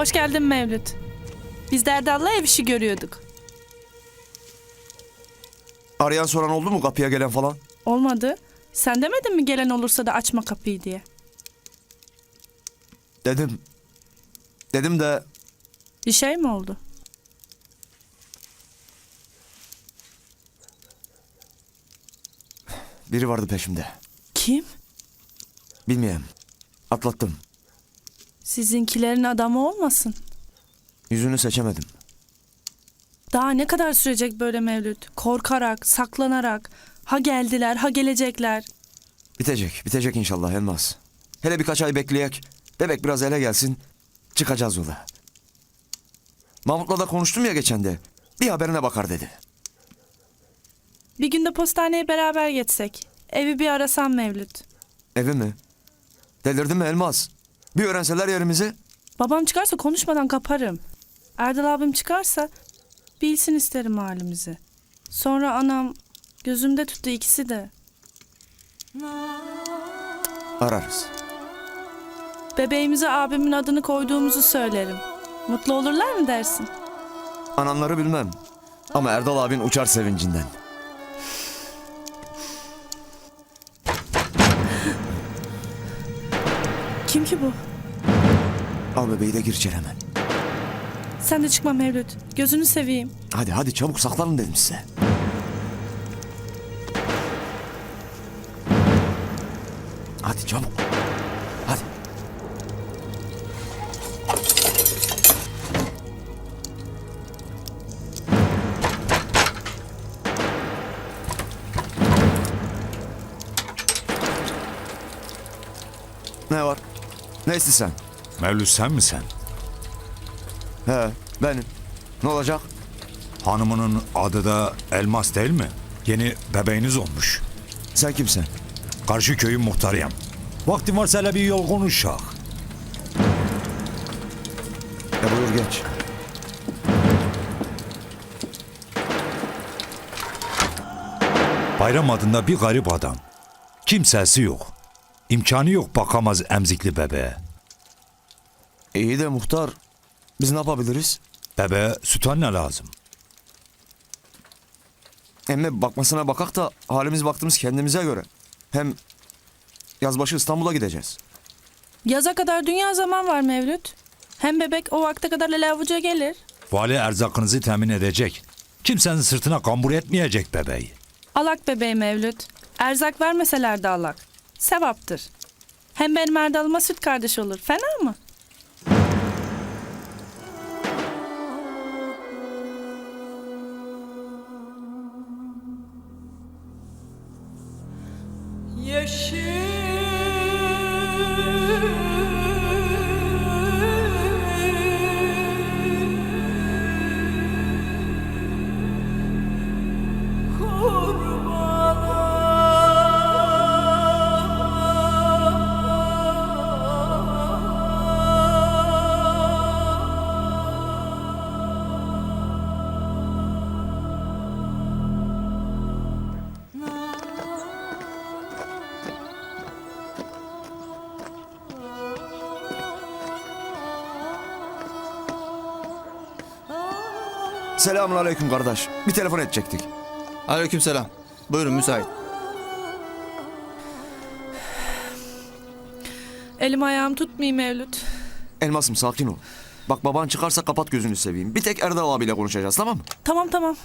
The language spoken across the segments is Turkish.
Hoş geldin Mevlüt. Biz Erdal'la ev işi görüyorduk. Arayan soran oldu mu kapıya gelen falan? Olmadı. Sen demedin mi gelen olursa da açma kapıyı diye? Dedim. Dedim de Bir şey mi oldu? biri vardı peşimde. Kim? Bilmeyeyim. Atlattım. Sizinkilerin adamı olmasın. Yüzünü seçemedim. Daha ne kadar sürecek böyle Mevlüt? Korkarak, saklanarak. Ha geldiler, ha gelecekler. Bitecek. Bitecek inşallah Elmas. Hele birkaç ay bekleyek. Bebek biraz ele gelsin. Çıkacağız yola. Mahmut'la da konuştum ya geçen de. Bir haberine bakar dedi. Bir günde postaneye beraber geçsek. Evi bir arasam Mevlüt. Evi mi? Delirdin mi Elmas? Bir öğrenseler yerimizi. Babam çıkarsa konuşmadan kaparım. Erdal abim çıkarsa bilsin isterim halimizi. Sonra anam gözümde tuttu ikisi de. Ararız. Bebeğimize abimin adını koyduğumuzu söylerim. Mutlu olurlar mı dersin? Ananları bilmem. Ama Erdal abin uçar sevincinden. Kim ki bu? Al bebeği de gir içeri hemen. Sen de çıkma Mevlüt. Gözünü seveyim. Hadi hadi çabuk saklanın dedim size. Hadi çabuk. Hadi. Ne var? Ne istiyorsun? Mevlüt sen mi sen? He benim. Ne olacak? Hanımının adı da Elmas değil mi? Yeni bebeğiniz olmuş. Sen kimsin? Karşı köyün muhtarıyım. Vaktin varsa hele bir yol konuşak. E buyur geç. Bayram adında bir garip adam. Kimsesi yok. İmkanı yok bakamaz emzikli bebeğe. İyi de muhtar. Biz ne yapabiliriz? Bebeğe süt anne lazım. Emme bakmasına bakak da halimiz baktığımız kendimize göre. Hem yazbaşı İstanbul'a gideceğiz. Yaza kadar dünya zaman var Mevlüt. Hem bebek o vakte kadar ele avuca gelir. Vali erzakınızı temin edecek. Kimsenin sırtına kambur etmeyecek bebeği. Alak bebeği Mevlüt. Erzak vermeseler de alak. Sevaptır. Hem benim Erdal'ıma süt kardeş olur. Fena mı? Selamun aleyküm kardeş. Bir telefon edecektik. Aleykümselam. Buyurun müsait. Elim ayağım tutmayayım Mevlüt. Elmasım sakin ol. Bak baban çıkarsa kapat gözünü seveyim. Bir tek Erdal abiyle konuşacağız tamam mı? Tamam tamam.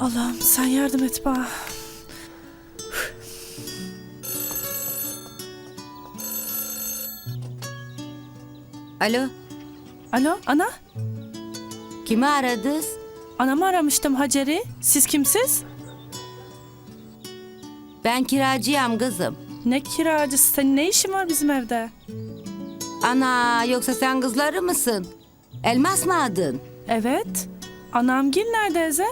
Allah'ım sen yardım et bana. Alo, Alo ana? kimi aradınız? Anamı aramıştım Hacer'i. Siz kimsiz? Ben kiracıyım kızım. Ne kiracısı? Senin ne işin var bizim evde? Ana, yoksa sen kızları mısın? Elmas mı adın? Evet. Anamgil nerede Eze?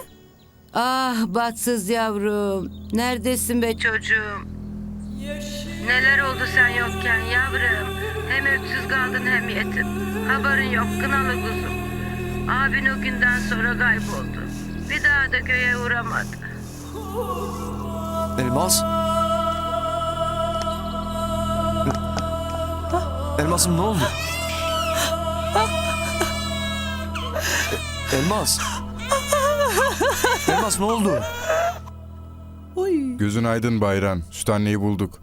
Ah batsız yavrum. Neredesin be çocuğum? Neler oldu sen yokken yavrum? Hem öksüz kaldın hem yetim. Haberin yok kınalı kuzum. Abin o günden sonra kayboldu. Bir daha da köye uğramadı. Elmas? Elmas'ım ne oldu? Elmas. Elmas ne oldu? Oy. Gözün aydın Bayram. Süt anneyi bulduk.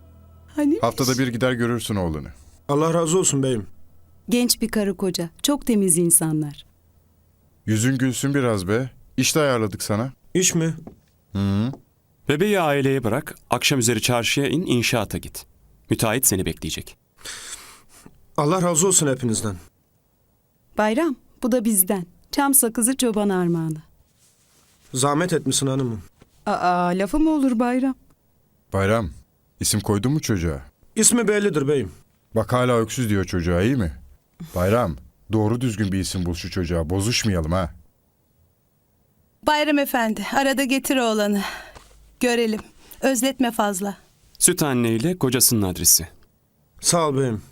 Hani? Haftada bir gider görürsün oğlunu. Allah razı olsun beyim. Genç bir karı koca. Çok temiz insanlar. Yüzün gülsün biraz be. İşte ayarladık sana. İş mi? Bebeği aileye bırak, akşam üzeri çarşıya in, inşaata git. Müteahhit seni bekleyecek. Allah razı olsun hepinizden. Bayram, bu da bizden. Çam sakızı çoban armağanı. Zahmet etmişsin hanımım. Aa, lafı mı olur Bayram? Bayram, isim koydun mu çocuğa? İsmi bellidir beyim. Bak hala öksüz diyor çocuğa iyi mi? Bayram, doğru düzgün bir isim bul şu çocuğa. Bozuşmayalım ha. Bayram Efendi, arada getir oğlanı. Görelim. Özletme fazla. Süt anne ile kocasının adresi. Sağ ol beyim.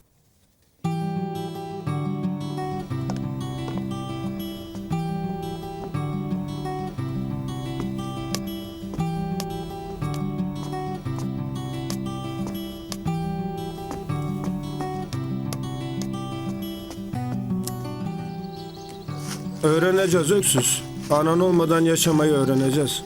Öğreneceğiz öksüz. Anan olmadan yaşamayı öğreneceğiz.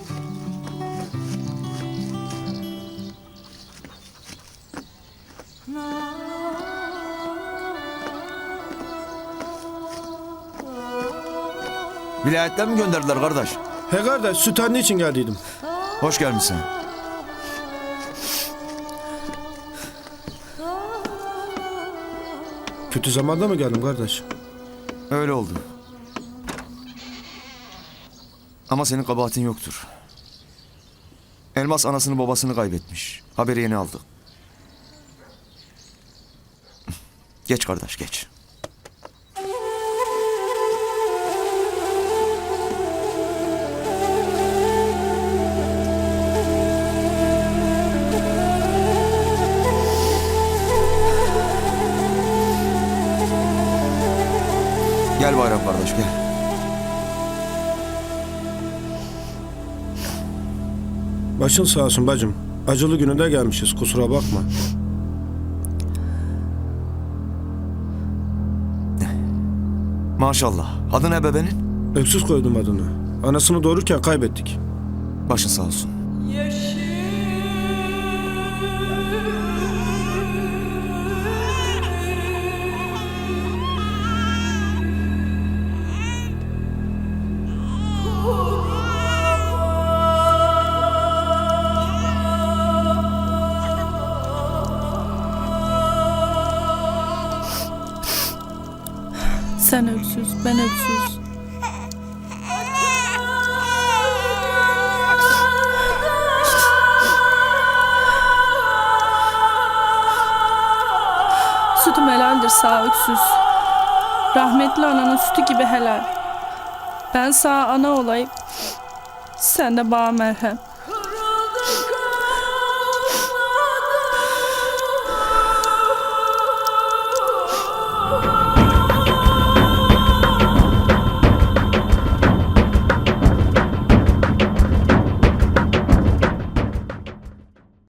Vilayetten mi gönderdiler kardeş? He kardeş süt anne için geldiydim. Hoş gelmişsin. Kötü zamanda mı geldim kardeş? Öyle oldu. Ama senin kabahatin yoktur. Elmas anasını babasını kaybetmiş. Haberi yeni aldık. Geç kardeş geç. Başın sağ olsun bacım. Acılı gününde gelmişiz kusura bakma. Maşallah. Adı ne bebenin? Öksüz koydum adını. Anasını doğururken kaybettik. Başın sağ olsun. Sen öksüz, ben öksüz. Sütüm helaldir sağ öksüz. Rahmetli ananın sütü gibi helal. Ben sağ ana olayım. Sen de bana merhem.